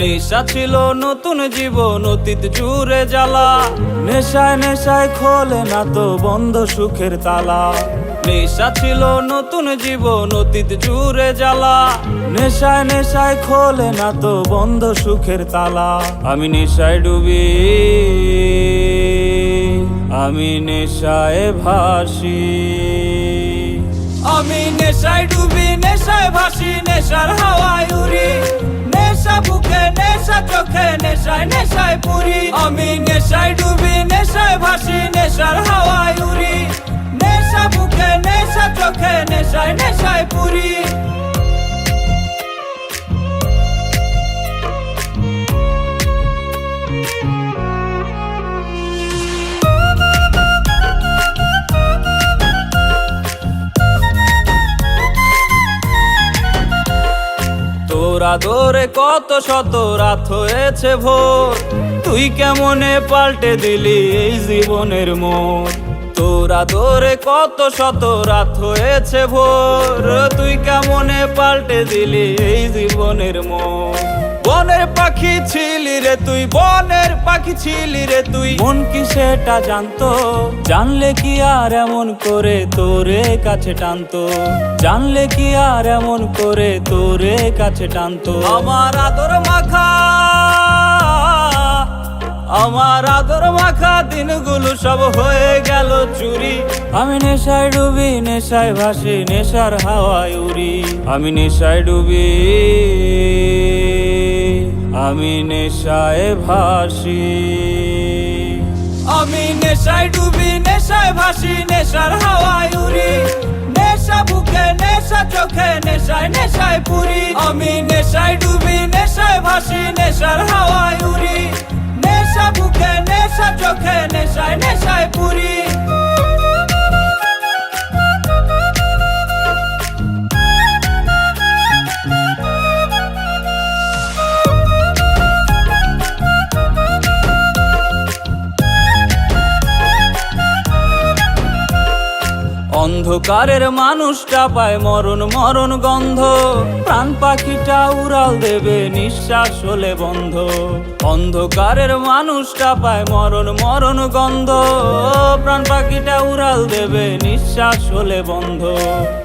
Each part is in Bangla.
নেশা ছিল নতুন জীবন, অতীত জুড়ে জ্বালা। নেশায় নেশায় খোলে না তো বন্ধ সুখের তালা। নেশা ছিল নতুন জীবন, অতীত জুড়ে জ্বালা। নেশায় নেশায় খোলে না তো বন্ধ সুখের তালা। আমি নেশায় ডুবি, আমি নেশায় ভাসি। আমি নেশায় ডুবি, নেশায় ভাসি, নেশার হাওয়ায় উড়ি। নেশা চোখে নেশায় নেশায় পুরি। আমি নেশায় ডুবি নেশায় ভাসি নেশার হাওয়ায় উড়ি। তোরা দোরে কত শত রাত হয়েছে ভোর। তুই কেমনে পাল্টে দিলি এই জীবনের মোর? তোরা আদরে কত শত রাত হয়েছে ভোর। তুই কেমনে পাল্টে দিলি এই জীবনের মোড় বনের পাখি ছিলি রে তুই, বনের পাখি ছিলি রে তুই। মন কি সেটা জানতো? জানলে কি আর এমন করে তোরে কাছে টানতো? জানলে কি আর এমন করে তোরে কাছে টানতো? আমার আদর মাখা, আমার আদর মাখা, দিনগুলো সব হয়ে গেল চুরি। আমি নেশায় ডুবি, নেশায় ভাসি, নেশার হাওয়ায় উড়ি। আমি নেশায় ডুবি। আমি নেশায় ভাসি। আমি নেশায় ডুবি, নেশায় ভাসি, নেশার হাওয়ায় উড়ি। নেশা বুকে, নেশা চোখে, নেশায় নেশায় পুরি। আমি নেশায় ডুবি, নেশায় ভাসি, নেশার হাওয়ায় উড়ি। নেশা বুকে অন্ধকারের মানুষটা পায় মরণ মরণ গন্ধ। প্রাণ পাখিটা উড়াল দেবে, নিঃশ্বাস হলে বন্ধ। অন্ধকারের মানুষটা পায় মরণ মরণ গন্ধ। প্রাণ পাখিটা উড়াল দেবে, নিঃশ্বাস হলে বন্ধ।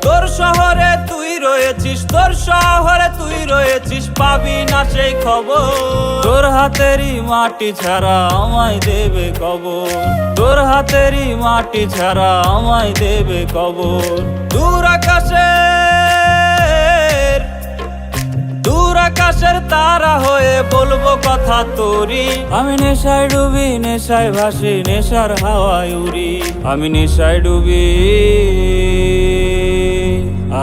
তোর শহরে তুই রয়েছিস, তোর শহরে তুই রয়েছিস, পাবি না সেই খবর। তোর হাতেরই মাটি ছাড়া আমায় দেবে কবর। তোর হাতেরই মাটি ছাড়া আমায় দেবে কবর। দূর আকাশের দূর আকাশের তারা হয়ে বলব কথা তোরি। আমি নেশায় ডুবি, নেশায় ভাসি, নেশার হাওয়ায় উড়ি। আমি নেশায় ডুবি,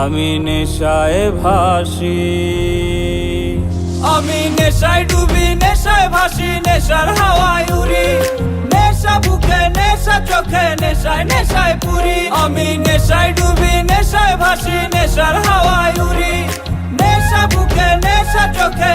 আমি নেশায় ভাসি। আমি নেশায় ডুবি, নেশায় ভাসি, নেশার হাওয়ায় উড়ি। নেশা বুকে নেশা চোখে নেশায় নেশায় পুরি। আমি নেশায় ডুবি, নেশায় ভাসি, নেশার হাওয়ায় উড়ি। নেশা বুকে, নেশা চোখে